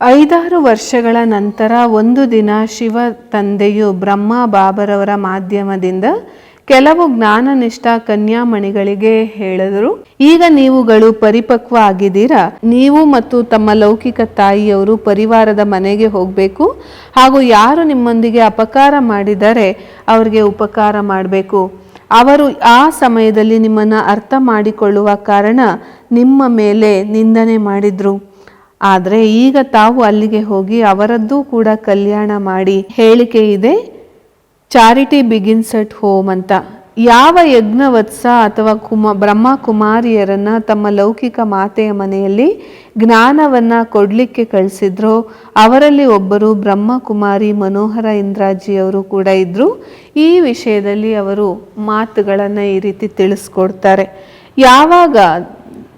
ಐದಾರು ವರ್ಷಗಳ ನಂತರ ಒಂದು ದಿನ ಶಿವ ತಂದೆಯು ಬ್ರಹ್ಮ ಬಾಬರವರ ಮಾಧ್ಯಮದಿಂದ ಕೆಲವು ಜ್ಞಾನನಿಷ್ಠ ಕನ್ಯಾಮಣಿಗಳಿಗೆ ಹೇಳಿದರು, ಈಗ ನೀವುಗಳು ಪರಿಪಕ್ವ ಆಗಿದ್ದೀರಾ? ನೀವು ಮತ್ತು ತಮ್ಮ ಲೌಕಿಕ ತಾಯಿಯವರು ಪರಿವಾರದ ಮನೆಗೆ ಹೋಗಬೇಕು, ಹಾಗೂ ಯಾರು ನಿಮ್ಮೊಂದಿಗೆ ಅಪಕಾರ ಮಾಡಿದರೆ ಅವರಿಗೆ ಉಪಕಾರ ಮಾಡಬೇಕು. ಅವರು ಆ ಸಮಯದಲ್ಲಿ ನಿಮ್ಮನ್ನು ಅರ್ಥ ಮಾಡಿಕೊಳ್ಳುವ ಕಾರಣ ನಿಮ್ಮ ಮೇಲೆ ನಿಂದನೆ ಮಾಡಿದ್ರು. ಆದರೆ ಈಗ ತಾವು ಅಲ್ಲಿಗೆ ಹೋಗಿ ಅವರದ್ದೂ ಕೂಡ ಕಲ್ಯಾಣ ಮಾಡಿ ಹೇಳಿಕೆ ಇದೆ, ಚಾರಿಟಿ ಬಿಗಿನ್ಸ್ ಅಟ್ ಹೋಮ್ ಅಂತ. ಯಾವ ಯಜ್ಞವತ್ಸ ಅಥವಾ ಕುಮ ಬ್ರಹ್ಮ ಕುಮಾರಿಯರನ್ನ ತಮ್ಮ ಲೌಕಿಕ ಮಾತೆಯ ಮನೆಯಲ್ಲಿ ಜ್ಞಾನವನ್ನ ಕೊಡ್ಲಿಕ್ಕೆ ಕಳಿಸಿದ್ರೋ, ಅವರಲ್ಲಿ ಒಬ್ಬರು ಬ್ರಹ್ಮಕುಮಾರಿ ಮನೋಹರ ಇಂದ್ರಾಜಿಯವರು ಕೂಡ ಇದ್ದರು ಈ ವಿಷಯದಲ್ಲಿ ಅವರು ಮಾತುಗಳನ್ನು ಈ ರೀತಿ ತಿಳಿಸ್ಕೊಡ್ತಾರೆ. ಯಾವಾಗ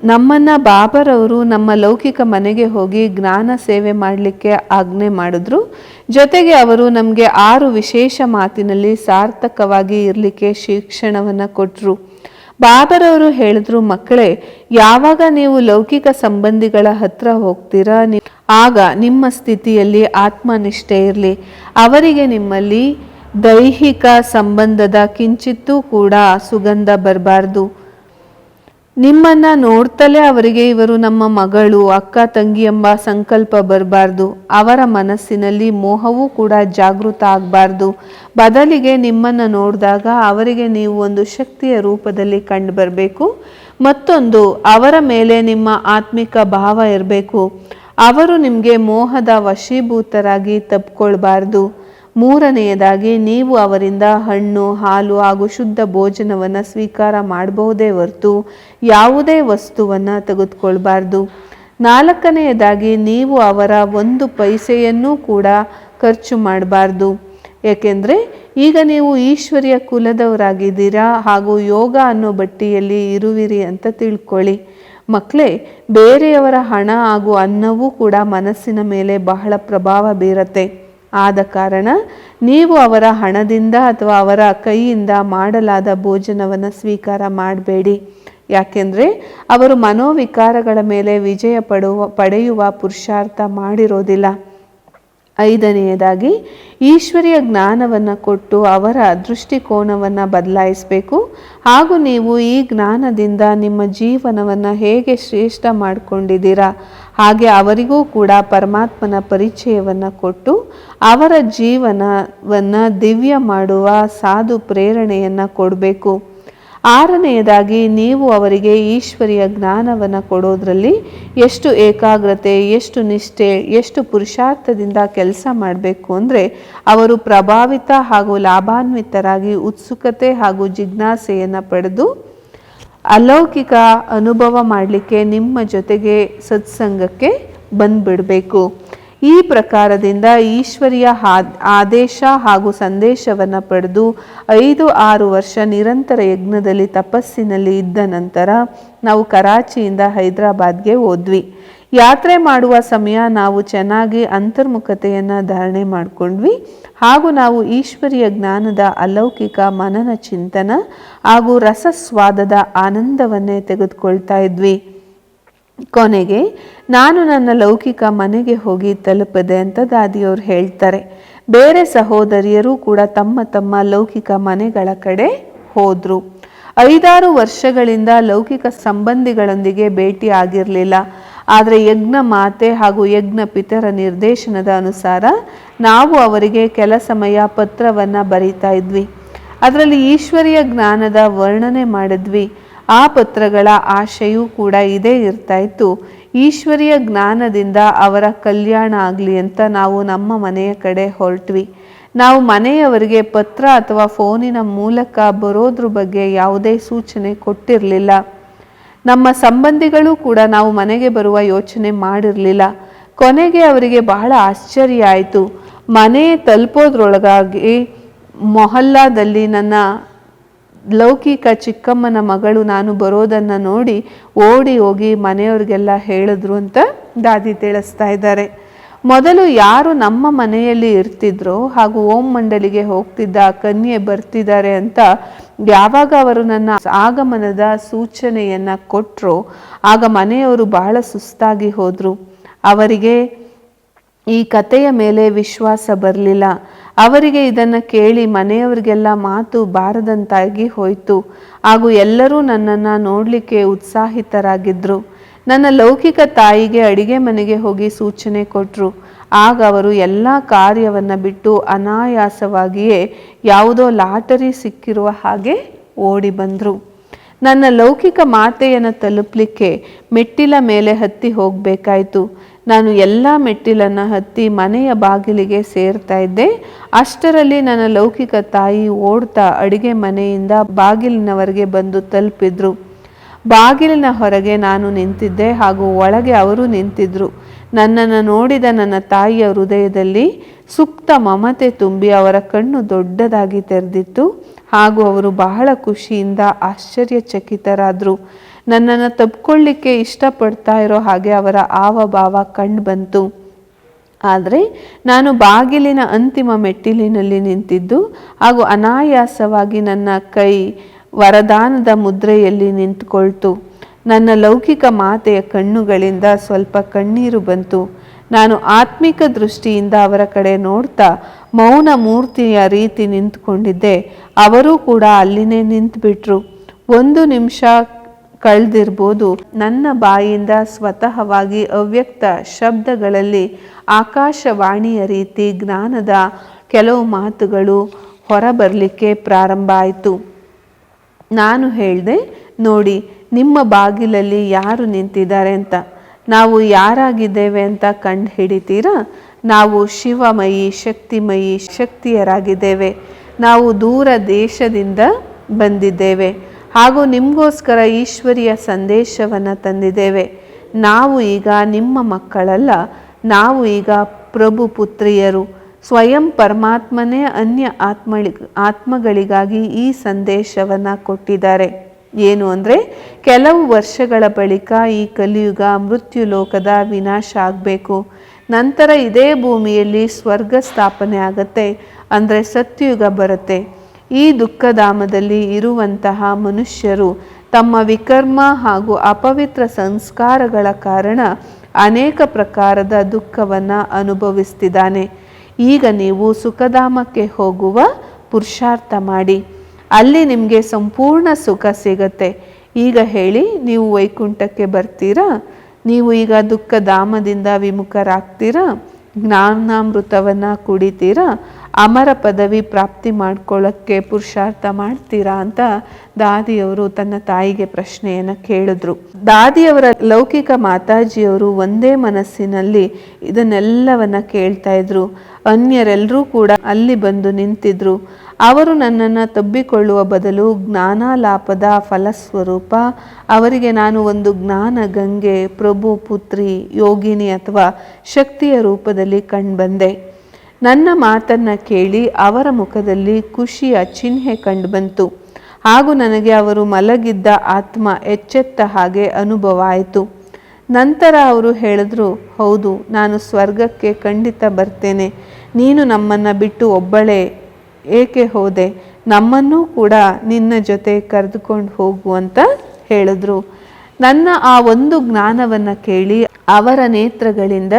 ನಮ್ಮನ್ನ ಬಾಬರವರು ನಮ್ಮ ಲೌಕಿಕ ಮನೆಗೆ ಹೋಗಿ ಜ್ಞಾನ ಸೇವೆ ಮಾಡಲಿಕ್ಕೆ ಆಜ್ಞೆ ಮಾಡಿದ್ರು. ಜೊತೆಗೆ ಅವರು ನಮಗೆ ಆರು ವಿಶೇಷ ಮಾತಿನಲ್ಲಿ ಸಾರ್ಥಕವಾಗಿ ಇರಲಿಕ್ಕೆ ಶಿಕ್ಷಣವನ್ನು ಕೊಟ್ಟರು ಬಾಬರವರು ಹೇಳಿದ್ರು, ಮಕ್ಕಳೇ, ಯಾವಾಗ ನೀವು ಲೌಕಿಕ ಸಂಬಂಧಿಗಳ ಹತ್ರ ಹೋಗ್ತೀರಾ? ಆಗ ನಿಮ್ಮ ಸ್ಥಿತಿಯಲ್ಲಿ ಆತ್ಮನಿಷ್ಠೆ ಇರಲಿ. ಅವರಿಗೆ ನಿಮ್ಮಲ್ಲಿ ದೈಹಿಕ ಸಂಬಂಧದ ಕಿಂಚಿತ್ತೂ ಕೂಡ ಸುಗಂಧ ಬರಬಾರ್ದು. ನಿಮ್ಮನ್ನ ನೋಡ್ತಲೇ ಅವರಿಗೆ ಇವರು ನಮ್ಮ ಮಗಳು, ಅಕ್ಕ, ತಂಗಿ ಎಂಬ ಸಂಕಲ್ಪ ಬರಬಾರ್ದು. ಅವರ ಮನಸ್ಸಿನಲ್ಲಿ ಮೋಹವೂ ಕೂಡ ಜಾಗೃತ ಆಗಬಾರ್ದು. ಬದಲಿಗೆ ನಿಮ್ಮನ್ನು ನೋಡಿದಾಗ ಅವರಿಗೆ ನೀವು ಒಂದು ಶಕ್ತಿಯ ರೂಪದಲ್ಲಿ ಕಂಡು ಬರಬೇಕು. ಮತ್ತೊಂದು, ಅವರ ಮೇಲೆ ನಿಮ್ಮ ಆತ್ಮಿಕ ಭಾವ ಇರಬೇಕು. ಅವರು ನಿಮಗೆ ಮೋಹದ ವಶೀಭೂತರಾಗಿ ತಪ್ಕೊಳ್ಬಾರ್ದು. ಮೂರನೆಯದಾಗಿ, ನೀವು ಅವರಿಂದ ಹಣ್ಣು, ಹಾಲು ಹಾಗೂ ಶುದ್ಧ ಭೋಜನವನ್ನು ಸ್ವೀಕಾರ ಮಾಡಬಹುದೇ ಹೊರತು ಯಾವುದೇ ವಸ್ತುವನ್ನು ತೆಗೆದುಕೊಳ್ಬಾರ್ದು. ನಾಲ್ಕನೆಯದಾಗಿ, ನೀವು ಅವರ ಒಂದು ಪೈಸೆಯನ್ನೂ ಕೂಡ ಖರ್ಚು ಮಾಡಬಾರ್ದು. ಏಕೆಂದರೆ, ಈಗ ನೀವು ಈಶ್ವರ್ಯ ಕುಲದವರಾಗಿದ್ದೀರಾ ಹಾಗೂ ಯೋಗ ಅನ್ನೋ ಬಟ್ಟಿಯಲ್ಲಿ ಇರುವಿರಿ ಅಂತ ತಿಳ್ಕೊಳ್ಳಿ. ಮಕ್ಕಳೇ ಬೇರೆಯವರ ಹಣ ಹಾಗೂ ಅನ್ನವೂ ಕೂಡ ಮನಸ್ಸಿನ ಮೇಲೆ ಬಹಳ ಪ್ರಭಾವ ಬೀರತ್ತೆ. ಆದ ಕಾರಣ ನೀವು ಅವರ ಹಣದಿಂದ ಅಥವಾ ಅವರ ಕೈಯಿಂದ ಮಾಡಲಾದ ಭೋಜನವನ್ನು ಸ್ವೀಕಾರ ಮಾಡಬೇಡಿ. ಯಾಕೆಂದರೆ ಅವರು ಮನೋವಿಕಾರಗಳ ಮೇಲೆ ವಿಜಯ ಪಡುವ, ಪಡೆಯುವ ಪುರುಷಾರ್ಥ ಮಾಡಿರೋದಿಲ್ಲ. ಐದನೆಯದಾಗಿ, ಈಶ್ವರಿಯ ಜ್ಞಾನವನ್ನು ಕೊಟ್ಟು ಅವರ ದೃಷ್ಟಿಕೋನವನ್ನು ಬದಲಾಯಿಸಬೇಕು. ಹಾಗೂ ನೀವು ಈ ಜ್ಞಾನದಿಂದ ನಿಮ್ಮ ಜೀವನವನ್ನು ಹೇಗೆ ಶ್ರೇಷ್ಠ ಮಾಡಿಕೊಂಡಿದ್ದೀರಾ, ಹಾಗೆ ಅವರಿಗೂ ಕೂಡ ಪರಮಾತ್ಮನ ಪರಿಚಯವನ್ನು ಕೊಟ್ಟು ಅವರ ಜೀವನವನ್ನು ದಿವ್ಯ ಮಾಡುವ ಸಾಧು ಪ್ರೇರಣೆಯನ್ನು ಕೊಡಬೇಕು. ಆರನೆಯದಾಗಿ ನೀವು ಅವರಿಗೆ ಈಶ್ವರಿಯ ಜ್ಞಾನವನ್ನು ಕೊಡೋದ್ರಲ್ಲಿ ಎಷ್ಟು ಏಕಾಗ್ರತೆ, ಎಷ್ಟು ನಿಷ್ಠೆ, ಎಷ್ಟು ಪುರುಷಾರ್ಥದಿಂದ ಕೆಲಸ ಮಾಡಬೇಕು ಅಂದರೆ ಅವರು ಪ್ರಭಾವಿತ ಹಾಗೂ ಲಾಭಾನ್ವಿತರಾಗಿ ಉತ್ಸುಕತೆ ಹಾಗೂ ಜಿಜ್ಞಾಸೆಯನ್ನು ಪಡೆದು ಅಲೌಕಿಕ ಅನುಭವ ಮಾಡಲಿಕ್ಕೆ ನಿಮ್ಮ ಜೊತೆಗೆ ಸತ್ಸಂಗಕ್ಕೆ ಬಂದ್ಬಿಡಬೇಕು. ಈ ಪ್ರಕಾರದಿಂದ ಈಶ್ವರಿಯ ಆದೇಶ ಹಾಗೂ ಸಂದೇಶವನ್ನು ಪಡೆದು ಐದು ಆರು ವರ್ಷ ನಿರಂತರ ಯಜ್ಞದಲ್ಲಿ ತಪಸ್ಸಿನಲ್ಲಿ ಇದ್ದ ನಂತರ ನಾವು ಕರಾಚಿಯಿಂದ ಹೈದರಾಬಾದ್ಗೆ ಹೋದ್ವಿ. ಯಾತ್ರೆ ಮಾಡುವ ಸಮಯ ನಾವು ಚೆನ್ನಾಗಿ ಅಂತರ್ಮುಖತೆಯನ್ನು ಧಾರಣೆ ಮಾಡಿಕೊಂಡ್ವಿ ಹಾಗೂ ನಾವು ಈಶ್ವರಿಯ ಜ್ಞಾನದ ಅಲೌಕಿಕ ಮನನ ಚಿಂತನ ಹಾಗೂ ರಸಸ್ವಾದದ ಆನಂದವನ್ನೇ ತೆಗೆದುಕೊಳ್ತಾ ಇದ್ವಿ. ಕೊನೆಗೆ, ನಾನು ನನ್ನ ಲೌಕಿಕ ಮನೆಗೆ ಹೋಗಿ ತಲುಪದೆ ಅಂತ ದಾದಿಯವರು ಹೇಳ್ತಾರೆ. ಬೇರೆ ಸಹೋದರಿಯರು ಕೂಡ ತಮ್ಮ ತಮ್ಮ ಲೌಕಿಕ ಮನೆಗಳ ಕಡೆ ಹೋದ್ರು. ಐದಾರು ವರ್ಷಗಳಿಂದ ಲೌಕಿಕ ಸಂಬಂಧಿಗಳೊಂದಿಗೆ ಭೇಟಿ ಆಗಿರಲಿಲ್ಲ. ಆದರೆ ಯಜ್ಞ ಮಾತೆ ಹಾಗೂ ಯಜ್ಞ ಪಿತರ ನಿರ್ದೇಶನದ ಅನುಸಾರ ನಾವು ಅವರಿಗೆ ಕೆಲ ಸಮಯ ಪತ್ರವನ್ನು ಬರೀತಾ ಇದ್ವಿ. ಅದರಲ್ಲಿ ಈಶ್ವರಿಯ ಜ್ಞಾನದ ವರ್ಣನೆ ಮಾಡಿದ್ವಿ. ಆ ಪತ್ರಗಳ ಆಶೆಯೂ ಕೂಡ ಇದೇ ಇರ್ತಾ ಇತ್ತು. ಈಶ್ವರಿಯ ಜ್ಞಾನದಿಂದ ಅವರ ಕಲ್ಯಾಣ ಆಗಲಿ ಅಂತ ನಾವು ನಮ್ಮ ಮನೆಯ ಕಡೆ ಹೊರಟ್ವಿ. ನಾವು ಮನೆಯವರಿಗೆ ಪತ್ರ ಅಥವಾ ಫೋನಿನ ಮೂಲಕ ಬರೋದ್ರ ಬಗ್ಗೆ ಯಾವುದೇ ಸೂಚನೆ ಕೊಟ್ಟಿರಲಿಲ್ಲ. ನಮ್ಮ ಸಂಬಂಧಿಗಳು ಕೂಡ ನಾವು ಮನೆಗೆ ಬರುವ ಯೋಚನೆ ಮಾಡಿರಲಿಲ್ಲ. ಕೊನೆಗೆ ಅವರಿಗೆ ಬಹಳ ಆಶ್ಚರ್ಯ ಆಯಿತು. ಮನೆ ತಲುಪೋದ್ರೊಳಗಾಗಿ ಮೊಹಲ್ಲಾದಲ್ಲಿ ನನ್ನ ಲೌಕಿಕ ಚಿಕ್ಕಮ್ಮನ ಮಗಳು ನಾನು ಬರೋದನ್ನು ನೋಡಿ ಓಡಿ ಹೋಗಿ ಮನೆಯವ್ರಿಗೆಲ್ಲ ಹೇಳಿದ್ರು ಅಂತ ದಾದಿ ತಿಳಿಸ್ತಾ ಇದ್ದಾರೆ. ಮೊದಲು ಯಾರು ನಮ್ಮ ಮನೆಯಲ್ಲಿ ಇರ್ತಿದ್ರೋ ಹಾಗೂ ಓಂ ಮಂಡಳಿಗೆ ಹೋಗ್ತಿದ್ದ ಕನ್ಯೆ ಬರ್ತಿದ್ದಾರೆ ಅಂತ ಯಾವಾಗ ಅವರು ನನ್ನ ಆಗಮನದ ಸೂಚನೆಯನ್ನು ಕೊಟ್ಟರು ಆಗ ಮನೆಯವರು ಬಹಳ ಸುಸ್ತಾಗಿ ಹೋದರು. ಅವರಿಗೆ ಈ ಕಥೆಯ ಮೇಲೆ ವಿಶ್ವಾಸ ಬರಲಿಲ್ಲ. ಅವರಿಗೆ ಇದನ್ನು ಕೇಳಿ ಮನೆಯವರಿಗೆಲ್ಲ ಮಾತು ಬಾರದಂತಾಗಿ ಹೋಯಿತು. ಹಾಗೂ ಎಲ್ಲರೂ ನನ್ನನ್ನು ನೋಡಲಿಕ್ಕೆ ಉತ್ಸಾಹಿತರಾಗಿದ್ದರು ನನ್ನ ಲೌಕಿಕ ತಾಯಿಗೆ ಅಡಿಗೆ ಮನೆಗೆ ಹೋಗಿ ಸೂಚನೆ ಕೊಟ್ಟರು ಆಗ ಅವರು ಎಲ್ಲ ಕಾರ್ಯವನ್ನು ಬಿಟ್ಟು ಅನಾಯಾಸವಾಗಿಯೇ ಯಾವುದೋ ಲಾಟರಿ ಸಿಕ್ಕಿರುವ ಹಾಗೆ ಓಡಿ ಬಂದರು. ನನ್ನ ಲೌಕಿಕ ಮಾತೆಯನ್ನು ತಲುಪಲಿಕ್ಕೆ ಮೆಟ್ಟಿಲ ಮೇಲೆ ಹತ್ತಿ ಹೋಗಬೇಕಾಯಿತು. ನಾನು ಎಲ್ಲ ಮೆಟ್ಟಿಲನ್ನು ಹತ್ತಿ ಮನೆಯ ಬಾಗಿಲಿಗೆ ಸೇರ್ತಾ ಇದ್ದೆ. ಅಷ್ಟರಲ್ಲಿ ನನ್ನ ಲೌಕಿಕ ತಾಯಿ ಓಡ್ತಾ ಅಡಿಗೆ ಮನೆಯಿಂದ ಬಾಗಿಲಿನವರೆಗೆ ಬಂದು ತಲುಪಿದ್ರು. ಬಾಗಿಲಿನ ಹೊರಗೆ ನಾನು ನಿಂತಿದ್ದೆ ಹಾಗೂ ಒಳಗೆ ಅವರು ನಿಂತಿದ್ರು. ನನ್ನನ್ನು ನೋಡಿದ ನನ್ನ ತಾಯಿಯ ಹೃದಯದಲ್ಲಿ ಸುಪ್ತ ಮಮತೆ ತುಂಬಿ ಅವರ ಕಣ್ಣು ದೊಡ್ಡದಾಗಿ ತೆರೆದಿತ್ತು ಹಾಗೂ ಅವರು ಬಹಳ ಖುಷಿಯಿಂದ ಆಶ್ಚರ್ಯಚಕಿತರಾದರು. ನನ್ನನ್ನು ತಪ್ಕೊಳ್ಳಿಕ್ಕೆ ಇಷ್ಟಪಡ್ತಾ ಇರೋ ಹಾಗೆ ಅವರ ಆವಭಾವ ಕಂಡು ಬಂತು. ಆದರೆ ನಾನು ಬಾಗಿಲಿನ ಅಂತಿಮ ಮೆಟ್ಟಿಲಿನಲ್ಲಿ ನಿಂತಿದ್ದು ಹಾಗೂ ಅನಾಯಾಸವಾಗಿ ನನ್ನ ಕೈ ವರದಾನದ ಮುದ್ರೆಯಲ್ಲಿ ನಿಂತುಕೊಳ್ತು. ನನ್ನ ಲೌಕಿಕ ಮಾತೆಯ ಕಣ್ಣುಗಳಿಂದ ಸ್ವಲ್ಪ ಕಣ್ಣೀರು ಬಂತು. ನಾನು ಆತ್ಮಿಕ ದೃಷ್ಟಿಯಿಂದ ಅವರ ಕಡೆ ನೋಡ್ತಾ ಮೌನ ಮೂರ್ತಿಯ ರೀತಿ ನಿಂತ್ಕೊಂಡಿದ್ದೆ. ಅವರೂ ಕೂಡ ಅಲ್ಲಿನೇ ನಿಂತುಬಿಟ್ರು. ಒಂದು ನಿಮಿಷ ಕಳೆದಿರ್ಬೋದು. ನನ್ನ ಬಾಯಿಂದ ಸ್ವತಃವಾಗಿ ಅವ್ಯಕ್ತ ಶಬ್ದಗಳಲ್ಲಿ ಆಕಾಶವಾಣಿಯ ರೀತಿ ಜ್ಞಾನದ ಕೆಲವು ಮಾತುಗಳು ಹೊರಬರಲಿಕ್ಕೆ ಪ್ರಾರಂಭ ಆಯಿತು. ನಾನು ಹೇಳಿದೆ, ನೋಡಿ, ನಿಮ್ಮ ಬಾಗಿಲಲ್ಲಿ ಯಾರು ನಿಂತಿದ್ದಾರೆ ಅಂತ. ನಾವು ಯಾರಾಗಿದ್ದೇವೆ ಅಂತ ಕಂಡು ಹಿಡಿತೀರಾ ನಾವು ಶಿವಮಯಿ, ಶಕ್ತಿಮಯಿ, ಶಕ್ತಿಯರಾಗಿದ್ದೇವೆ. ನಾವು ದೂರ ದೇಶದಿಂದ ಬಂದಿದ್ದೇವೆ. ಹಾಗೂ ನಿಮಗೋಸ್ಕರ ಈಶ್ವರಿಯ ಸಂದೇಶವನ್ನು ತಂದಿದ್ದೇವೆ. ನಾವು ಈಗ ನಿಮ್ಮ ಮಕ್ಕಳಲ್ಲ, ನಾವು ಈಗ ಪ್ರಭು ಪುತ್ರಿಯರು. ಸ್ವಯಂ ಪರಮಾತ್ಮನೇ ಅನ್ಯ ಆತ್ಮಳಿ, ಆತ್ಮಗಳಿಗಾಗಿ ಈ ಸಂದೇಶವನ್ನು ಕೊಟ್ಟಿದ್ದಾರೆ. ಏನು ಅಂದರೆ, ಕೆಲವು ವರ್ಷಗಳ ಬಳಿಕ ಈ ಕಲಿಯುಗ ಮೃತ್ಯು ಲೋಕದ ವಿನಾಶ ಆಗಬೇಕು. ನಂತರ ಇದೇ ಭೂಮಿಯಲ್ಲಿ ಸ್ವರ್ಗ ಸ್ಥಾಪನೆ ಆಗತ್ತೆ. ಅಂದರೆ ಸತ್ಯುಗ ಬರುತ್ತೆ. ಈ ದುಃಖಧಾಮದಲ್ಲಿ ಇರುವಂತಹ ಮನುಷ್ಯರು ತಮ್ಮ ವಿಕರ್ಮ ಹಾಗೂ ಅಪವಿತ್ರ ಸಂಸ್ಕಾರಗಳ ಕಾರಣ ಅನೇಕ ಪ್ರಕಾರದ ದುಃಖವನ್ನು ಅನುಭವಿಸ್ತಿದ್ದಾನೆ. ಈಗ ನೀವು ಸುಖಧಾಮಕ್ಕೆ ಹೋಗುವ ಪುರುಷಾರ್ಥ ಮಾಡಿ. ಅಲ್ಲಿ ನಿಮಗೆ ಸಂಪೂರ್ಣ ಸುಖ ಸಿಗತ್ತೆ. ಈಗ ಹೇಳಿ, ನೀವು ವೈಕುಂಠಕ್ಕೆ ಬರ್ತೀರಾ? ನೀವು ಈಗ ದುಃಖಧಾಮದಿಂದ ವಿಮುಖರಾಗ್ತೀರಾ? ಜ್ಞಾನಾಮೃತವನ್ನು ಕುಡಿತೀರಾ? ಅಮರ ಪದವಿ ಪ್ರಾಪ್ತಿ ಮಾಡ್ಕೊಳ್ಳೋಕ್ಕೆ ಪುರುಷಾರ್ಥ ಮಾಡ್ತೀರಾ ಅಂತ ದಾದಿಯವರು ತನ್ನ ತಾಯಿಗೆ ಪ್ರಶ್ನೆಯನ್ನು ಕೇಳಿದ್ರು. ದಾದಿಯವರ ಲೌಕಿಕ ಮಾತಾಜಿಯವರು ಒಂದೇ ಮನಸ್ಸಿನಲ್ಲಿ ಇದನ್ನೆಲ್ಲವನ್ನ ಕೇಳ್ತಾ ಇದ್ರು. ಅನ್ಯರೆಲ್ಲರೂ ಕೂಡ ಅಲ್ಲಿ ಬಂದು ನಿಂತಿದ್ರು. ಅವರು ನನ್ನನ್ನು ತಬ್ಬಿಕೊಳ್ಳುವ ಬದಲು ಜ್ಞಾನಾಲಾಪದ ಫಲಸ್ವರೂಪ, ಅವರಿಗೆ ನಾನು ಒಂದು ಜ್ಞಾನ ಗಂಗೆ, ಪ್ರಭು, ಪುತ್ರಿ, ಯೋಗಿನಿ ಅಥವಾ ಶಕ್ತಿಯ ರೂಪದಲ್ಲಿ ಕಂಡುಬಂದೆ. ನನ್ನ ಮಾತನ್ನು ಕೇಳಿ ಅವರ ಮುಖದಲ್ಲಿ ಖುಷಿಯ ಚಿಹ್ನೆ ಕಂಡುಬಂತು. ಹಾಗೂ ನನಗೆ ಅವರು ಮಲಗಿದ್ದ ಆತ್ಮ ಎಚ್ಚೆತ್ತ ಹಾಗೆ ಅನುಭವ ಆಯಿತು ನಂತರ ಅವರು ಹೇಳಿದ್ರು, ಹೌದು, ನಾನು ಸ್ವರ್ಗಕ್ಕೆ ಖಂಡಿತ ಬರ್ತೇನೆ. ನೀನು ನಮ್ಮನ್ನು ಬಿಟ್ಟು ಒಬ್ಬಳೇ, ಏಕೆ ಹೋದೆ? ನಮ್ಮನ್ನೂ ಕೂಡ ನಿನ್ನ ಜೊತೆ ಕರೆದುಕೊಂಡು ಹೋಗು ಅಂತ ಹೇಳಿದ್ರು. ನನ್ನ ಆ ಒಂದು ಜ್ಞಾನವನ್ನು ಕೇಳಿ ಅವರ ನೇತ್ರಗಳಿಂದ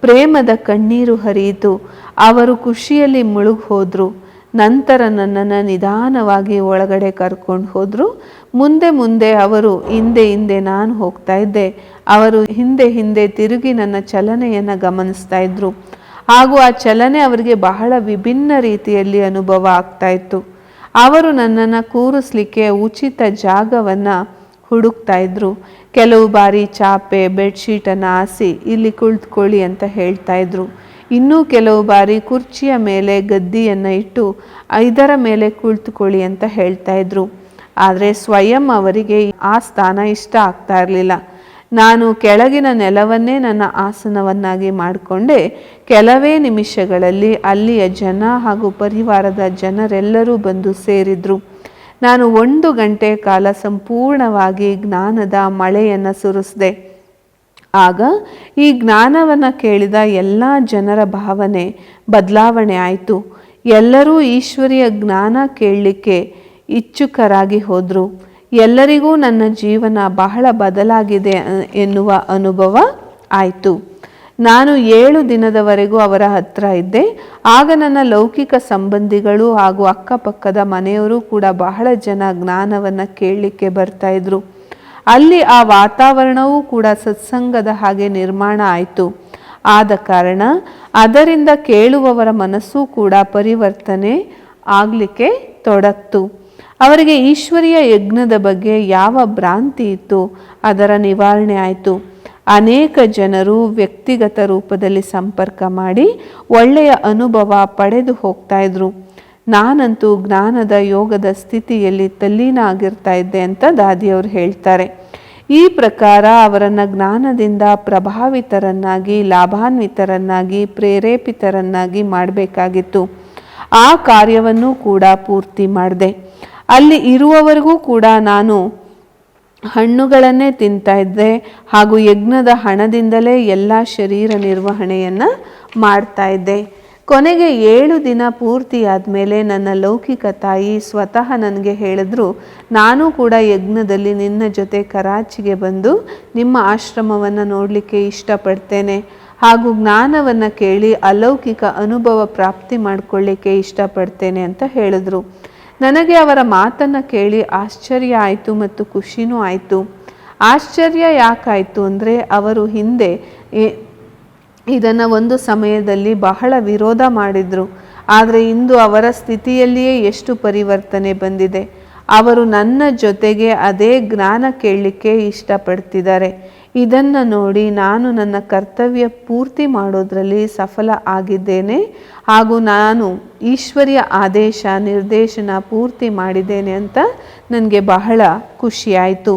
ಪ್ರೇಮದ ಕಣ್ಣೀರು ಹರಿಯಿತು. ಅವರು ಖುಷಿಯಲ್ಲಿ ಮುಳುಗಿ ಹೋದರು ನಂತರ ನನ್ನನ್ನು ನಿಧಾನವಾಗಿ ಒಳಗಡೆ ಕರ್ಕೊಂಡು ಹೋದರು. ಮುಂದೆ ಮುಂದೆ ಅವರು, ಹಿಂದೆ ಹಿಂದೆ ನಾನು ಹೋಗ್ತಾ ಇದ್ದೆ. ಅವರು ಹಿಂದೆ ಹಿಂದೆ ತಿರುಗಿ ನನ್ನ ಚಲನೆಯನ್ನು ಗಮನಿಸ್ತಾ ಇದ್ರು. ಹಾಗೂ ಆ ಚಲನೆ ಅವರಿಗೆ ಬಹಳ ವಿಭಿನ್ನ ರೀತಿಯಲ್ಲಿ ಅನುಭವ ಆಗ್ತಾ ಇತ್ತು. ಅವರು ನನ್ನನ್ನು ಕೂರಿಸ್ಲಿಕ್ಕೆ ಉಚಿತ ಜಾಗವನ್ನು ಹುಡುಕ್ತಾ ಇದ್ರು. ಕೆಲವು ಬಾರಿ ಚಾಪೆ, ಬೆಡ್ಶೀಟನ್ನು ಆಸಿ, ಇಲ್ಲಿ ಕುಳಿತುಕೊಳ್ಳಿ ಅಂತ ಹೇಳ್ತಾ ಇದ್ರು. ಇನ್ನೂ ಕೆಲವು ಬಾರಿ ಕುರ್ಚಿಯ ಮೇಲೆ ಗದ್ದಿಯನ್ನು ಇಟ್ಟು ಇದರ ಮೇಲೆ ಕುಳಿತುಕೊಳ್ಳಿ ಅಂತ ಹೇಳ್ತಾ ಇದ್ರು. ಆದರೆ ಸ್ವಯಂ ಅವರಿಗೆ ಆ ಸ್ಥಾನ ಇಷ್ಟ ಆಗ್ತಾ ಇರಲಿಲ್ಲ. ನಾನು ಕೆಳಗಿನ ನೆಲವನ್ನೇ ನನ್ನ ಆಸನವನ್ನಾಗಿ ಮಾಡಿಕೊಂಡೆ. ಕೆಲವೇ ನಿಮಿಷಗಳಲ್ಲಿ ಅಲ್ಲಿಯ ಜನ ಹಾಗೂ ಪರಿವಾರದ ಜನರೆಲ್ಲರೂ ಬಂದು ಸೇರಿದ್ರು. ನಾನು ಒಂದು ಗಂಟೆ ಕಾಲ ಸಂಪೂರ್ಣವಾಗಿ ಜ್ಞಾನದ ಮಳೆಯನ್ನು ಸುರಿಸಿದೆ. ಆಗ ಈ ಜ್ಞಾನವನ್ನು ಕೇಳಿದ ಎಲ್ಲ ಜನರ ಭಾವನೆ ಬದಲಾವಣೆ ಆಯಿತು. ಎಲ್ಲರೂ ಈಶ್ವರಿಯ ಜ್ಞಾನ ಕೇಳಲಿಕ್ಕೆ ಇಚ್ಛುಕರಾಗಿ ಹೋದರು. ಎಲ್ಲರಿಗೂ ನನ್ನ ಜೀವನ ಬಹಳ ಬದಲಾಗಿದೆ ಎನ್ನುವ ಅನುಭವ ಆಯಿತು. ನಾನು ಏಳು ದಿನದವರೆಗೂ ಅವರ ಹತ್ರ ಇದ್ದೆ. ಆಗ ನನ್ನ ಲೌಕಿಕ ಸಂಬಂಧಿಗಳು ಹಾಗೂ ಅಕ್ಕಪಕ್ಕದ ಮನೆಯವರು ಕೂಡ ಬಹಳ ಜನ ಜ್ಞಾನವನ್ನು ಕೇಳಲಿಕ್ಕೆ ಬರ್ತಾ ಇದ್ರು. ಅಲ್ಲಿ ಆ ವಾತಾವರಣವೂ ಕೂಡ ಸತ್ಸಂಗದ ಹಾಗೆ ನಿರ್ಮಾಣ ಆಯಿತು. ಆದ ಕಾರಣ ಅದರಿಂದ ಕೇಳುವವರ ಮನಸ್ಸು ಕೂಡ ಪರಿವರ್ತನೆ ಆಗಲಿಕ್ಕೆ ತೊಡತ್ತು. ಅವರಿಗೆ ಈಶ್ವರಿಯ ಯಜ್ಞದ ಬಗ್ಗೆ ಯಾವ ಭ್ರಾಂತಿ ಇತ್ತು ಅದರ ನಿವಾರಣೆ ಆಯಿತು. ಅನೇಕ ಜನರು ವ್ಯಕ್ತಿಗತ ರೂಪದಲ್ಲಿ ಸಂಪರ್ಕ ಮಾಡಿ ಒಳ್ಳೆಯ ಅನುಭವ ಪಡೆದು ಹೋಗ್ತಾ ಇದ್ರು. ನಾನಂತೂ ಜ್ಞಾನದ ಯೋಗದ ಸ್ಥಿತಿಯಲ್ಲಿ ತಲ್ಲೀನ ಆಗಿರ್ತಾ ಇದ್ದೆ ಅಂತ ದಾದಿಯವರು ಹೇಳ್ತಾರೆ. ಈ ಪ್ರಕಾರ ಅವರನ್ನು ಜ್ಞಾನದಿಂದ ಪ್ರಭಾವಿತರನ್ನಾಗಿ, ಲಾಭಾನ್ವಿತರನ್ನಾಗಿ, ಪ್ರೇರೇಪಿತರನ್ನಾಗಿ ಮಾಡಬೇಕಾಗಿತ್ತು. ಆ ಕಾರ್ಯವನ್ನು ಕೂಡ ಪೂರ್ತಿ ಮಾಡಿದೆ. ಅಲ್ಲಿ ಇರುವವರೆಗೂ ಕೂಡ ನಾನು ಹಣ್ಣುಗಳನ್ನೇ ತಿಂತಾ ಇದ್ದೆ ಹಾಗೂ ಯಜ್ಞದ ಹಣದಿಂದಲೇ ಎಲ್ಲ ಶರೀರ ನಿರ್ವಹಣೆಯನ್ನು ಮಾಡ್ತಾ ಇದ್ದೆ. ಕೊನೆಗೆ ಏಳು ದಿನ ಪೂರ್ತಿ ಆದಮೇಲೆ ನನ್ನ ಲೌಕಿಕ ತಾಯಿ ಸ್ವತಃ ನನಗೆ ಹೇಳಿದ್ರು, ನಾನು ಕೂಡ ಯಜ್ಞದಲ್ಲಿ ನಿನ್ನ ಜೊತೆ ಕರಾಚಿಗೆ ಬಂದು ನಿಮ್ಮ ಆಶ್ರಮವನ್ನು ನೋಡಲಿಕ್ಕೆ ಇಷ್ಟಪಡ್ತೇನೆ. ಹಾಗೂ ಜ್ಞಾನವನ್ನು ಕೇಳಿ ಅಲೌಕಿಕ ಅನುಭವ ಪ್ರಾಪ್ತಿ ಮಾಡಿಕೊಳ್ಳಿಕ್ಕೆ ಇಷ್ಟಪಡ್ತೇನೆ, ಅಂತ ಹೇಳಿದ್ರು. ನನಗೆ ಅವರ ಮಾತನ್ನು ಕೇಳಿ ಆಶ್ಚರ್ಯ ಆಯಿತು ಮತ್ತು ಖುಷಿನೂ ಆಯಿತು. ಆಶ್ಚರ್ಯ ಯಾಕಾಯಿತು ಅಂದರೆ ಅವರು ಹಿಂದೆ ಇದನ್ನು ಒಂದು ಸಮಯದಲ್ಲಿ ಬಹಳ ವಿರೋಧ ಮಾಡಿದರು. ಆದರೆ ಇಂದು ಅವರ ಸ್ಥಿತಿಯಲ್ಲಿಯೇ ಎಷ್ಟು ಪರಿವರ್ತನೆ ಬಂದಿದೆ. ಅವರು ನನ್ನ ಜೊತೆಗೆ ಅದೇ ಜ್ಞಾನ ಕೇಳಲಿಕ್ಕೆ ಇಷ್ಟಪಡ್ತಿದ್ದಾರೆ. ಇದನ್ನು ನೋಡಿ ನಾನು ನನ್ನ ಕರ್ತವ್ಯ ಪೂರ್ತಿ ಮಾಡೋದ್ರಲ್ಲಿ ಸಫಲ ಆಗಿದ್ದೇನೆ ಹಾಗೂ ನಾನು ಈಶ್ವರಿಯ ಆದೇಶ, ನಿರ್ದೇಶನ ಪೂರ್ತಿ ಮಾಡಿದ್ದೇನೆ ಅಂತ ನನಗೆ ಬಹಳ ಖುಷಿಯಾಯಿತು.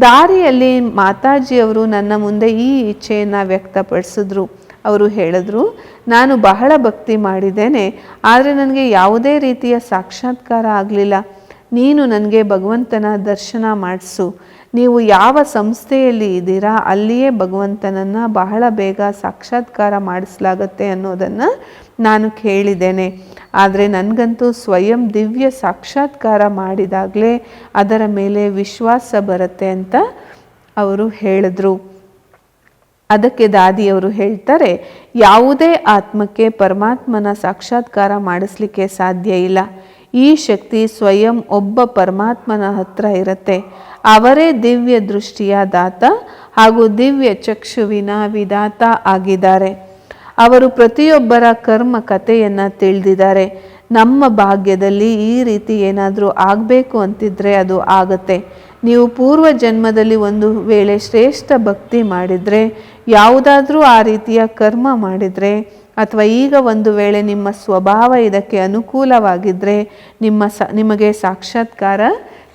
ದಾರಿಯಲ್ಲಿ ಮಾತಾಜಿಯವರು ನನ್ನ ಮುಂದೆ ಈ ಇಚ್ಛೆಯನ್ನು ವ್ಯಕ್ತಪಡಿಸಿದ್ರು. ಅವರು ಹೇಳಿದ್ರು, ನಾನು ಬಹಳ ಭಕ್ತಿ ಮಾಡಿದ್ದೇನೆ, ಆದರೆ ನನಗೆ ಯಾವುದೇ ರೀತಿಯ ಸಾಕ್ಷಾತ್ಕಾರ ಆಗಲಿಲ್ಲ. ನೀನು ನನಗೆ ಭಗವಂತನ ದರ್ಶನ ಮಾಡಿಸು. ನೀವು ಯಾವ ಸಂಸ್ಥೆಯಲ್ಲಿ ಇದ್ದೀರಾ, ಅಲ್ಲಿಯೇ ಭಗವಂತನನ್ನು ಬಹಳ ಬೇಗ ಸಾಕ್ಷಾತ್ಕಾರ ಮಾಡಿಸಲಾಗತ್ತೆ ಅನ್ನೋದನ್ನು ನಾನು ಕೇಳಿದ್ದೇನೆ. ಆದರೆ ನನಗಂತೂ ಸ್ವಯಂ ದಿವ್ಯ ಸಾಕ್ಷಾತ್ಕಾರ ಮಾಡಿದಾಗಲೇ ಅದರ ಮೇಲೆ ವಿಶ್ವಾಸ ಬರುತ್ತೆ ಅಂತ ಅವರು ಹೇಳಿದ್ರು. ಅದಕ್ಕೆ ದಾದಿಯವರು ಹೇಳ್ತಾರೆ, ಯಾವುದೇ ಆತ್ಮಕ್ಕೆ ಪರಮಾತ್ಮನ ಸಾಕ್ಷಾತ್ಕಾರ ಮಾಡಿಸ್ಲಿಕ್ಕೆ ಸಾಧ್ಯ ಇಲ್ಲ. ಈ ಶಕ್ತಿ ಸ್ವಯಂ ಒಬ್ಬ ಪರಮಾತ್ಮನ ಹತ್ರ ಇರುತ್ತೆ. ಅವರೇ ದಿವ್ಯ ದೃಷ್ಟಿಯ ದಾತ ಹಾಗೂ ದಿವ್ಯ ಚಕ್ಷುವಿನ ವಿಧಾತ ಆಗಿದ್ದಾರೆ. ಅವರು ಪ್ರತಿಯೊಬ್ಬರ ಕರ್ಮ ಕಥೆಯನ್ನು ತಿಳಿದಿದ್ದಾರೆ. ನಮ್ಮ ಭಾಗ್ಯದಲ್ಲಿ ಈ ರೀತಿ ಏನಾದರೂ ಆಗಬೇಕು ಅಂತಿದ್ರೆ ಅದು ಆಗತ್ತೆ. ನೀವು ಪೂರ್ವ ಜನ್ಮದಲ್ಲಿ ಒಂದು ವೇಳೆ ಶ್ರೇಷ್ಠ ಭಕ್ತಿ ಮಾಡಿದರೆ, ಯಾವುದಾದ್ರೂ ಆ ರೀತಿಯ ಕರ್ಮ ಮಾಡಿದರೆ ಅಥವಾ ಈಗ ಒಂದು ವೇಳೆ ನಿಮ್ಮ ಸ್ವಭಾವ ಇದಕ್ಕೆ ಅನುಕೂಲವಾಗಿದ್ದರೆ ನಿಮ್ಮ ಸ, ನಿಮಗೆ ಸಾಕ್ಷಾತ್ಕಾರ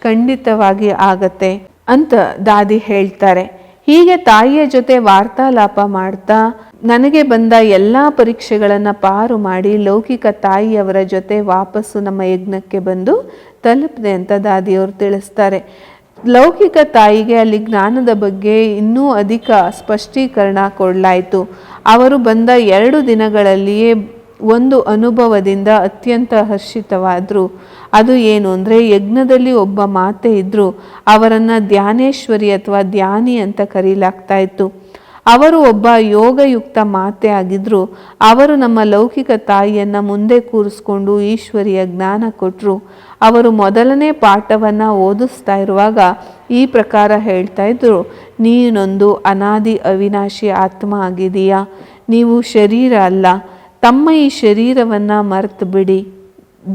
ಖಂಡಿತವಾಗಿ ಆಗತ್ತೆ ಅಂತ ದಾದಿ ಹೇಳ್ತಾರೆ. ಹೀಗೆ ತಾಯಿಯ ಜೊತೆ ವಾರ್ತಾಲಾಪ ಮಾಡ್ತಾ ನನಗೆ ಬಂದ ಎಲ್ಲ ಪರೀಕ್ಷೆಗಳನ್ನು ಪಾರು ಮಾಡಿ ಲೌಕಿಕ ತಾಯಿಯವರ ಜೊತೆ ವಾಪಸ್ಸು ನಮ್ಮ ಯಜ್ಞಕ್ಕೆ ಬಂದು ತಲುಪಿದೆ ಅಂತ ದಾದಿಯವರು ತಿಳಿಸ್ತಾರೆ. ಲೌಕಿಕ ತಾಯಿಗೆ ಅಲ್ಲಿ ಜ್ಞಾನದ ಬಗ್ಗೆ ಇನ್ನೂ ಅಧಿಕ ಸ್ಪಷ್ಟೀಕರಣ ಕೊಡಲಾಯಿತು. ಅವರು ಬಂದ ಎರಡು ದಿನಗಳಲ್ಲಿಯೇ ಒಂದು ಅನುಭವದಿಂದ ಅತ್ಯಂತ ಹರ್ಷಿತವಾದರು. ಅದು ಏನು ಅಂದರೆ ಯಜ್ಞದಲ್ಲಿ ಒಬ್ಬ ಮಾತೆ ಇದ್ದರು ಅವರನ್ನು ಧ್ಯಾನೇಶ್ವರಿ ಅಥವಾ ಧ್ಯಾನಿ ಅಂತ ಕರೀಲಾಗ್ತಾ ಇತ್ತು. ಅವರು ಒಬ್ಬ ಯೋಗಯುಕ್ತ ಮಾತೆ ಆಗಿದ್ರು. ಅವರು ನಮ್ಮ ಲೌಕಿಕ ತಾಯಿಯನ್ನು ಮುಂದೆ ಕೂರಿಸ್ಕೊಂಡು ಈಶ್ವರಿಯ ಜ್ಞಾನ ಕೊಟ್ಟರು ಅವರು ಮೊದಲನೇ ಪಾಠವನ್ನು ಓದಿಸ್ತಾ ಇರುವಾಗ ಈ ಪ್ರಕಾರ ಹೇಳ್ತಾ ಇದ್ರು. ನೀನೊಂದು ಅನಾದಿ ಅವಿನಾಶಿ ಆತ್ಮ ಆಗಿದೆಯಾ ನೀವು ಶರೀರ ಅಲ್ಲ. ತಮ್ಮ ಈ ಶರೀರವನ್ನು ಮರೆತು ಬಿಡಿ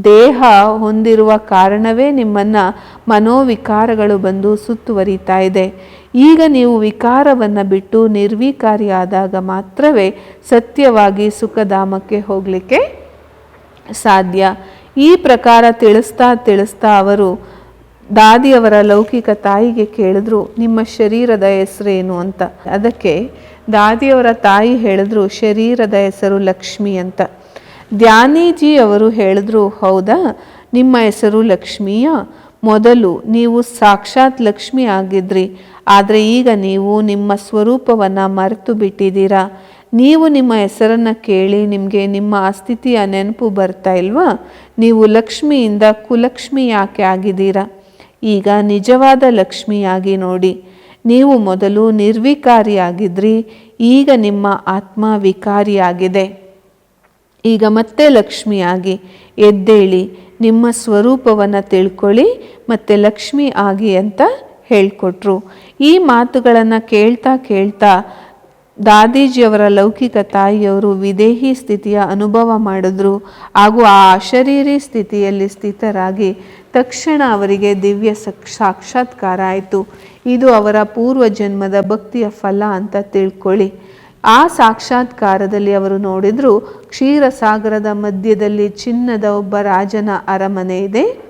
ದೇಹ ಹೊಂದಿರುವ ಕಾರಣವೇ ನಿಮ್ಮನ್ನು ಮನೋವಿಕಾರಗಳು ಬಂದು ಸುತ್ತುವರಿತಾ ಇದೆ. ಈಗ ನೀವು ವಿಕಾರವನ್ನು ಬಿಟ್ಟು ನಿರ್ವಿಕಾರಿಯಾದಾಗ ಮಾತ್ರವೇ ಸತ್ಯವಾಗಿ ಸುಖಧಾಮಕ್ಕೆ ಹೋಗಲಿಕ್ಕೆ ಸಾಧ್ಯ. ಈ ಪ್ರಕಾರ ತಿಳಿಸ್ತಾ ತಿಳಿಸ್ತಾ ಅವರು ದಾದಿಯವರ ಲೌಕಿಕ ತಾಯಿಗೆ ಕೇಳಿದ್ರು, ನಿಮ್ಮ ಶರೀರದ ಹೆಸರೇನು? ಅಂತ. ಅದಕ್ಕೆ ದಾದಿಯವರ ತಾಯಿ ಹೇಳಿದ್ರು, ಶರೀರದ ಹೆಸರು ಲಕ್ಷ್ಮಿ ಅಂತ. ಧ್ಯಾನೀಜಿ ಅವರು ಹೇಳಿದ್ರು, ಹೌದಾ? ನಿಮ್ಮ ಹೆಸರು ಲಕ್ಷ್ಮಿಯ? ಮೊದಲು ನೀವು ಸಾಕ್ಷಾತ್ ಲಕ್ಷ್ಮಿ ಆಗಿದ್ರಿ, ಆದರೆ ಈಗ ನೀವು ನಿಮ್ಮ ಸ್ವರೂಪವನ್ನು ಮರೆತು ಬಿಟ್ಟಿದ್ದೀರಾ? ನೀವು ನಿಮ್ಮ ಹೆಸರನ್ನು ಕೇಳಿ ನಿಮಗೆ ನಿಮ್ಮ ಅಸ್ಥಿತಿಯ ನೆನಪು ಬರ್ತಾ ಇಲ್ವಾ? ನೀವು ಲಕ್ಷ್ಮಿಯಿಂದ ಕುಲಕ್ಷ್ಮಿ ಯಾಕೆ ಆಗಿದ್ದೀರಾ? ಈಗ ನಿಜವಾದ ಲಕ್ಷ್ಮಿಯಾಗಿ ನೋಡಿ. ನೀವು ಮೊದಲು ನಿರ್ವಿಕಾರಿಯಾಗಿದ್ರಿ, ಈಗ ನಿಮ್ಮ ಆತ್ಮ ವಿಕಾರಿಯಾಗಿದೆ. ಈಗ ಮತ್ತೆ ಲಕ್ಷ್ಮಿಯಾಗಿ ಎದ್ದೇಳಿ ನಿಮ್ಮ ಸ್ವರೂಪವನ್ನು ತಿಳ್ಕೊಳ್ಳಿ ಮತ್ತೆ ಲಕ್ಷ್ಮಿ ಆಗಿ ಅಂತ ಹೇಳಿಕೊಟ್ರು. ಈ ಮಾತುಗಳನ್ನು ಕೇಳ್ತಾ ಕೇಳ್ತಾ ದಾದೀಜಿಯವರ ಲೌಕಿಕ ತಾಯಿಯವರು ವಿದೇಹಿ ಸ್ಥಿತಿಯ ಅನುಭವ ಮಾಡಿದ್ರು. ಹಾಗೂ ಆ ಅಶರೀರಿ ಸ್ಥಿತಿಯಲ್ಲಿ ಸ್ಥಿತರಾಗಿ ತಕ್ಷಣ ಅವರಿಗೆ ದಿವ್ಯ ಸಕ್, ಸಾಕ್ಷಾತ್ಕಾರ ಆಯಿತು. ಇದು ಅವರ ಪೂರ್ವ ಜನ್ಮದ ಭಕ್ತಿಯ ಫಲ ಅಂತ ತಿಳ್ಕೊಳ್ಳಿ. ಆ ಸಾಕ್ಷಾತ್ಕಾರದಲ್ಲಿ ಅವರು ನೋಡಿದ್ರು ಕ್ಷೀರಸಾಗರದ ಮಧ್ಯದಲ್ಲಿ ಚಿನ್ನದ ಒಬ್ಬ ರಾಜನ ಅರಮನೆ ಇದೆ.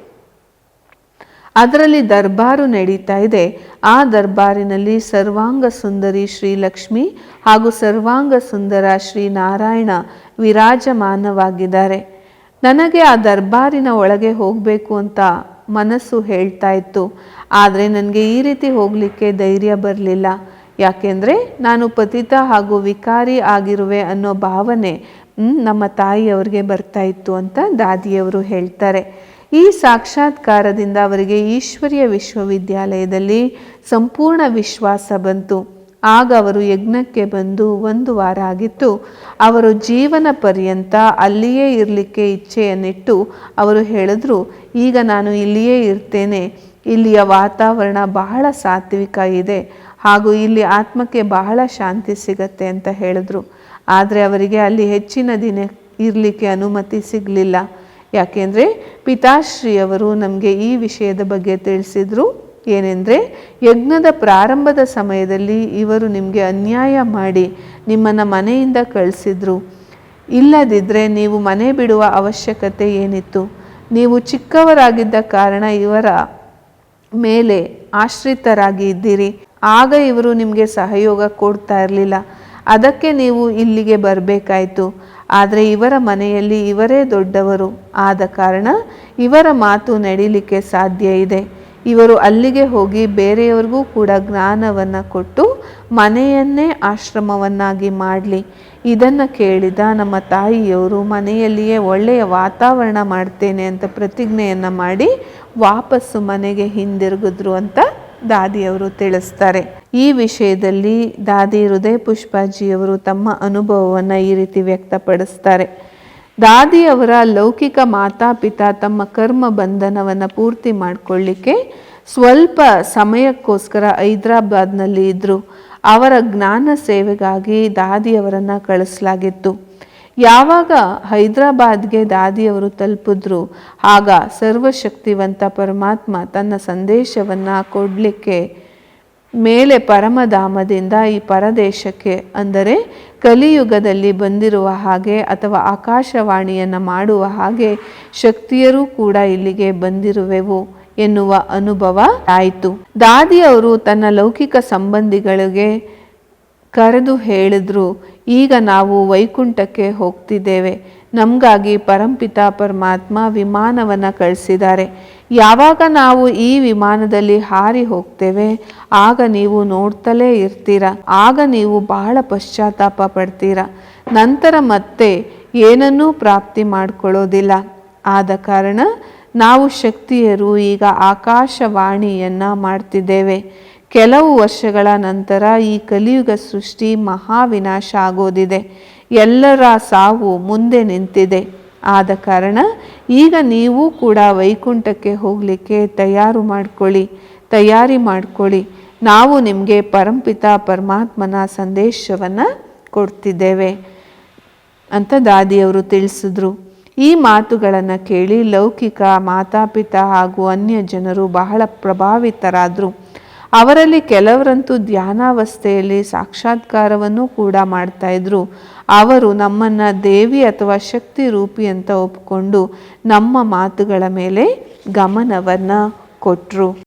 ಅದರಲ್ಲಿ ದರ್ಬಾರು ನಡೀತಾ ಇದೆ. ಆ ದರ್ಬಾರಿನಲ್ಲಿ ಸರ್ವಾಂಗ ಸುಂದರಿ ಶ್ರೀಲಕ್ಷ್ಮಿ ಹಾಗೂ ಸರ್ವಾಂಗ ಸುಂದರ ಶ್ರೀ ನಾರಾಯಣ ವಿರಾಜಮಾನವಾಗಿದ್ದಾರೆ. ನನಗೆ ಆ ದರ್ಬಾರಿನ ಒಳಗೆ ಹೋಗಬೇಕು ಅಂತ ಮನಸ್ಸು ಹೇಳ್ತಾ ಇತ್ತು. ಆದರೆ ನನಗೆ ಈ ರೀತಿ ಹೋಗಲಿಕ್ಕೆ ಧೈರ್ಯ ಬರಲಿಲ್ಲ. ಯಾಕೆಂದರೆ ನಾನು ಪತಿತ ಹಾಗೂ ವಿಕಾರಿ ಆಗಿರುವೆ ಅನ್ನೋ ಭಾವನೆ ನಮ್ಮ ತಾಯಿಯವ್ರಿಗೆ ಬರ್ತಾ ಇತ್ತು ಅಂತ ದಾದಿಯವರು ಹೇಳ್ತಾರೆ. ಈ ಸಾಕ್ಷಾತ್ಕಾರದಿಂದ ಅವರಿಗೆ ಈಶ್ವರ್ಯ ವಿಶ್ವವಿದ್ಯಾಲಯದಲ್ಲಿ ಸಂಪೂರ್ಣ ವಿಶ್ವಾಸ ಬಂತು. ಆಗ ಅವರು ಯಜ್ಞಕ್ಕೆ ಬಂದು ಒಂದು ವಾರ ಆಗಿತ್ತು. ಅವರು ಜೀವನ ಪರ್ಯಂತ ಅಲ್ಲಿಯೇ ಇರಲಿಕ್ಕೆ ಇಚ್ಛೆಯನ್ನಿಟ್ಟು ಅವರು ಹೇಳಿದ್ರು, ಈಗ ನಾನು ಇಲ್ಲಿಯೇ ಇರ್ತೇನೆ. ಇಲ್ಲಿಯ ವಾತಾವರಣ ಬಹಳ ಸಾತ್ವಿಕ ಇದೆ. ಹಾಗೂ ಇಲ್ಲಿ ಆತ್ಮಕ್ಕೆ ಬಹಳ ಶಾಂತಿ ಸಿಗತ್ತೆ ಅಂತ ಹೇಳಿದ್ರು. ಆದರೆ ಅವರಿಗೆ ಅಲ್ಲಿ ಹೆಚ್ಚಿನ ದಿನ ಇರಲಿಕ್ಕೆ ಅನುಮತಿ ಸಿಗಲಿಲ್ಲ. ಯಾಕೆಂದರೆ ಪಿತಾಶ್ರೀಯವರು ನಮಗೆ ಈ ವಿಷಯದ ಬಗ್ಗೆ ತಿಳಿಸಿದರು. ಏನೆಂದರೆ, ಯಜ್ಞದ ಪ್ರಾರಂಭದ ಸಮಯದಲ್ಲಿ ಇವರು ನಿಮಗೆ ಅನ್ಯಾಯ ಮಾಡಿ ನಿಮ್ಮನ್ನು ಮನೆಯಿಂದ ಕಳಿಸಿದ್ರು. ಇಲ್ಲದಿದ್ದರೆ ನೀವು ಮನೆ ಬಿಡುವ ಅವಶ್ಯಕತೆ ಏನಿತ್ತು? ನೀವು ಚಿಕ್ಕವರಾಗಿದ್ದ ಕಾರಣ ಇವರ ಮೇಲೆ ಆಶ್ರಿತರಾಗಿ ಇದ್ದೀರಿ. ಆಗ ಇವರು ನಿಮಗೆ ಸಹಯೋಗ ಕೊಡ್ತಾ ಇರಲಿಲ್ಲ. ಅದಕ್ಕೆ ನೀವು ಇಲ್ಲಿಗೆ ಬರಬೇಕಾಯಿತು. ಆದರೆ ಇವರ ಮನೆಯಲ್ಲಿ ಇವರೇ ದೊಡ್ಡವರು. ಆದ ಕಾರಣ ಇವರ ಮಾತು ನಡೀಲಿಕ್ಕೆ ಸಾಧ್ಯ ಇದೆ. ಇವರು ಅಲ್ಲಿಗೆ ಹೋಗಿ ಬೇರೆಯವ್ರಿಗೂ ಕೂಡ ಜ್ಞಾನವನ್ನು ಕೊಟ್ಟು ಮನೆಯನ್ನೇ ಆಶ್ರಮವನ್ನಾಗಿ ಮಾಡಲಿ. ಇದನ್ನು ಕೇಳಿದ ನಮ್ಮ ತಾಯಿಯವರು ಮನೆಯಲ್ಲಿಯೇ ಒಳ್ಳೆಯ ವಾತಾವರಣ ಮಾಡ್ತೇನೆ ಅಂತ ಪ್ರತಿಜ್ಞೆಯನ್ನು ಮಾಡಿ ವಾಪಸ್ಸು ಮನೆಗೆ ಹಿಂದಿರುಗಿದ್ರು ಅಂತ ದಾದಿಯವರು ತಿಳಿಸ್ತಾರೆ. ಈ ವಿಷಯದಲ್ಲಿ ದಾದಿ ಹೃದಯ ಪುಷ್ಪಾಜಿಯವರು ತಮ್ಮ ಅನುಭವವನ್ನು ಈ ರೀತಿ ವ್ಯಕ್ತಪಡಿಸ್ತಾರೆ. ದಾದಿಯವರ ಲೌಕಿಕ ಮಾತಾಪಿತಾ ತಮ್ಮ ಕರ್ಮ ಬಂಧನವನ್ನು ಪೂರ್ತಿ ಮಾಡಿಕೊಳ್ಳಿಕ್ಕೆ ಸ್ವಲ್ಪ ಸಮಯಕ್ಕೋಸ್ಕರ ಹೈದರಾಬಾದ್ನಲ್ಲಿ ಇದ್ದರು ಅವರ ಜ್ಞಾನ ಸೇವೆಗಾಗಿ ದಾದಿಯವರನ್ನು ಕಳಿಸಲಾಗಿತ್ತು. ಯಾವಾಗ ಹೈದರಾಬಾದ್ಗೆ ದಾದಿಯವರು ತಲುಪಿದ್ರು, ಆಗ ಸರ್ವಶಕ್ತಿವಂತ ಪರಮಾತ್ಮ ತನ್ನ ಸಂದೇಶವನ್ನು ಕೊಡಲಿಕ್ಕೆ ಮೇಲೆ ಪರಮಧಾಮದಿಂದ ಈ ಪರದೇಶಕ್ಕೆ ಅಂದರೆ ಕಲಿಯುಗದಲ್ಲಿ ಬಂದಿರುವ ಹಾಗೆ ಅಥವಾ ಆಕಾಶವಾಣಿಯನ್ನು ಮಾಡುವ ಹಾಗೆ ಶಕ್ತಿಯರೂ ಕೂಡ ಇಲ್ಲಿಗೆ ಬಂದಿರುವೆವು ಎನ್ನುವ ಅನುಭವ ಆಯಿತು. ದಾದಿಯವರು ತನ್ನ ಲೌಕಿಕ ಸಂಬಂಧಿಗಳಿಗೆ ಕರೆದು ಹೇಳಿದ್ರು, ಈಗ ನಾವು ವೈಕುಂಠಕ್ಕೆ ಹೋಗ್ತಿದ್ದೇವೆ. ನಮಗಾಗಿ ಪರಂಪಿತ ಪರಮಾತ್ಮ ವಿಮಾನವನ್ನು ಕಳಿಸಿದ್ದಾರೆ. ಯಾವಾಗ ನಾವು ಈ ವಿಮಾನದಲ್ಲಿ ಹಾರಿ ಹೋಗ್ತೇವೆ, ಆಗ ನೀವು ನೋಡ್ತಲೇ ಇರ್ತೀರ. ಆಗ ನೀವು ಬಹಳ ಪಶ್ಚಾತ್ತಾಪ ಪಡ್ತೀರ. ನಂತರ ಮತ್ತೆ ಏನನ್ನೂ ಪ್ರಾಪ್ತಿ ಮಾಡ್ಕೊಳ್ಳೋದಿಲ್ಲ. ಆದ ಕಾರಣ ನಾವು ಶಕ್ತಿಯರು ಈಗ ಆಕಾಶವಾಣಿಯನ್ನು ಮಾಡ್ತಿದ್ದೇವೆ. ಕೆಲವು ವರ್ಷಗಳ ನಂತರ ಈ ಕಲಿಯುಗ ಸೃಷ್ಟಿ ಮಹಾವಿನಾಶ ಆಗೋದಿದೆ. ಎಲ್ಲರ ಸಾವು ಮುಂದೆ ನಿಂತಿದೆ. ಆದ ಕಾರಣ ಈಗ ನೀವು ಕೂಡ ವೈಕುಂಠಕ್ಕೆ ಹೋಗಲಿಕ್ಕೆ ತಯಾರು ಮಾಡ್ಕೊಳ್ಳಿ, ತಯಾರಿ ಮಾಡ್ಕೊಳ್ಳಿ. ನಾವು ನಿಮಗೆ ಪರಂಪಿತ ಪರಮಾತ್ಮನ ಸಂದೇಶವನ್ನು ಕೊಡ್ತಿದ್ದೇವೆ ಅಂತ ದಾದಿಯವರು ತಿಳಿಸಿದ್ರು. ಈ ಮಾತುಗಳನ್ನು ಕೇಳಿ ಲೌಕಿಕ ಮಾತಾಪಿತ ಹಾಗೂ ಅನ್ಯ ಜನರು ಬಹಳ ಪ್ರಭಾವಿತರಾದರು. ಅವರಲ್ಲಿ ಕೆಲವರಂತೂ ಧ್ಯಾನಾವಸ್ಥೆಯಲ್ಲಿ ಸಾಕ್ಷಾತ್ಕಾರವನ್ನು ಕೂಡ ಮಾಡ್ತಾ ಇದ್ರು. ಅವರು ನಮ್ಮನ್ನು ದೇವಿ ಅಥವಾ ಶಕ್ತಿ ರೂಪಿ ಅಂತ ಒಪ್ಕೊಂಡು ನಮ್ಮ ಮಾತುಗಳ ಮೇಲೆ ಗಮನವನ್ನು ಕೊಟ್ಟರು